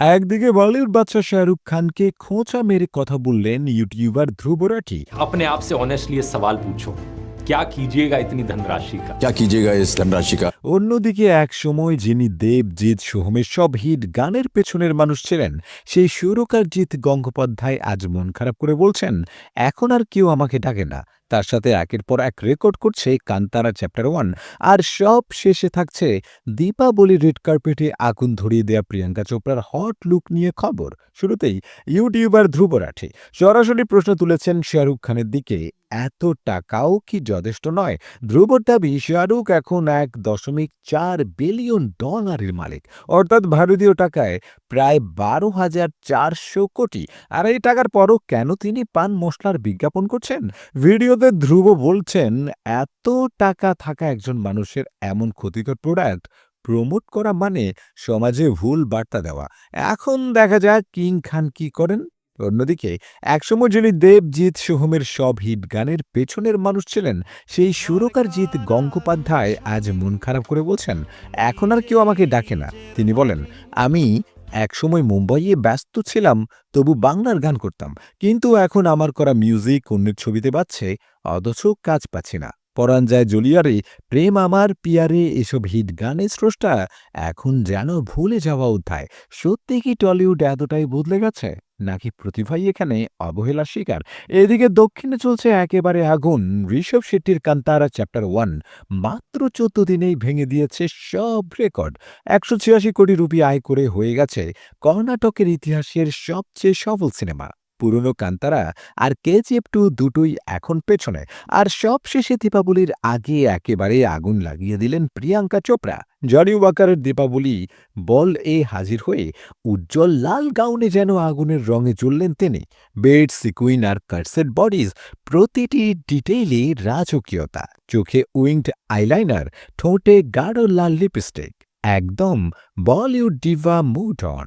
একদিকে বলিউড বাদশা শাহরুখ খানকে খোঁচা মেরে কথা বললেন ইউটিউবার ধ্রুব রাঠি अपने आप से ऑनेस्टली ये सवाल पूछो क्या कीजिएगा इतनी धनराशि का क्या कीजिएगा इस धनराशि का অন্যদিকে এক সময় যিনি দেবজিৎ সোহমের সব হিট গানের পেছনের মানুষ ছিলেন সেই সুরকারজিৎ গঙ্গোপাধ্যায় আজ মন খারাপ করে বলছেন এখন আর কেউ আমাকে ডাকে না তার সাথে একের পর এক রেকর্ড করছে কান্তারা চ্যাপ্টার ওয়ান আর সব শেষে থাকছে দীপাবলি রেড কার্পেটে আগুন ধরিয়ে দেয়া প্রিয়াঙ্কা চোপড়ার হট লুক নিয়ে খবর। শুরুতেই ইউটিউবার ধ্রুব রাঠি সরাসরি প্রশ্ন তুলেছেন শাহরুখ খানের দিকে, এত টাকাও কি যথেষ্ট নয়? ধ্রুবর দাবি, শাহরুখ এখন এক দশমিক চার বিলিয়ন ডলারের মালিক। অর্থাৎ ভারতীয় টাকায় প্রায় বারো হাজার চারশো কোটি। আর এই টাকার পরও কেন তিনি পান মশলার বিজ্ঞাপন করছেন? ভিডিওতে ধ্রুব বলছেন, এত টাকা থাকা একজন মানুষের এমন ক্ষতিকর প্রোডাক্ট প্রমোট করা মানে সমাজে ভুল বার্তা দেওয়া। এখন দেখা যাক কিং খান কি করেন। অন্যদিকে, একসময় যিনি দেবজিৎ সোহমের সব হিট গানের পেছনের মানুষ ছিলেন, সেই সুরকারজিৎ গঙ্গোপাধ্যায় আজ মন খারাপ করে বলছেন, এখন আর কেউ আমাকে ডাকে না। তিনি বলেন, আমি একসময় মুম্বাইয়ে ব্যস্ত ছিলাম, তবু বাংলার গান করতাম। কিন্তু এখন আমার করা মিউজিক অন্যের ছবিতে পাচ্ছে, অথচ কাজ পাচ্ছি না। পরাঞ্জায় জুলিয়ারে প্রেম আমার পিয়ারে এসব হিট গানের স্রষ্টা এখন যেন ভুলে যাওয়া অধ্যায়। সত্যি কি টলিউড এতটাই বদলে গেছে? নাকি প্রতিভাই এখানে অবহেলা শিকার? এদিকে দক্ষিণে চলছে একেবারে আগুন। ঋষভ শেট্টির কান্তারা চ্যাপ্টার ওয়ান মাত্র চোদ্দ দিনেই ভেঙে দিয়েছে সব রেকর্ড। একশো ছিয়াশি কোটি রুপি আয় করে হয়ে গেছে কর্ণাটকের ইতিহাসের সবচেয়ে সফল সিনেমা। পুরনো কান্তারা আর কেজিএফ টু দুটোই এখন পেছনে। আর সব শেষে দীপাবলির আগে একেবারে আগুন লাগিয়ে দিলেন প্রিয়াঙ্কা চোপড়া। জনি ওয়াকারের দীপাবলি বল এ হাজির হয়ে উজ্জ্বল লাল গাউনে যেন আগুনের রঙে জ্বললেন তিনি। বেড, সিকুইন আর কার্সেট বডিজ প্রতিটি ডিটেইলে রাজকীয়তা। চোখে উইংড আইলাইনার, ঠোঁটে গাঢ় লাল লিপস্টিক। একদম বলিউড ডিভা মুড অন।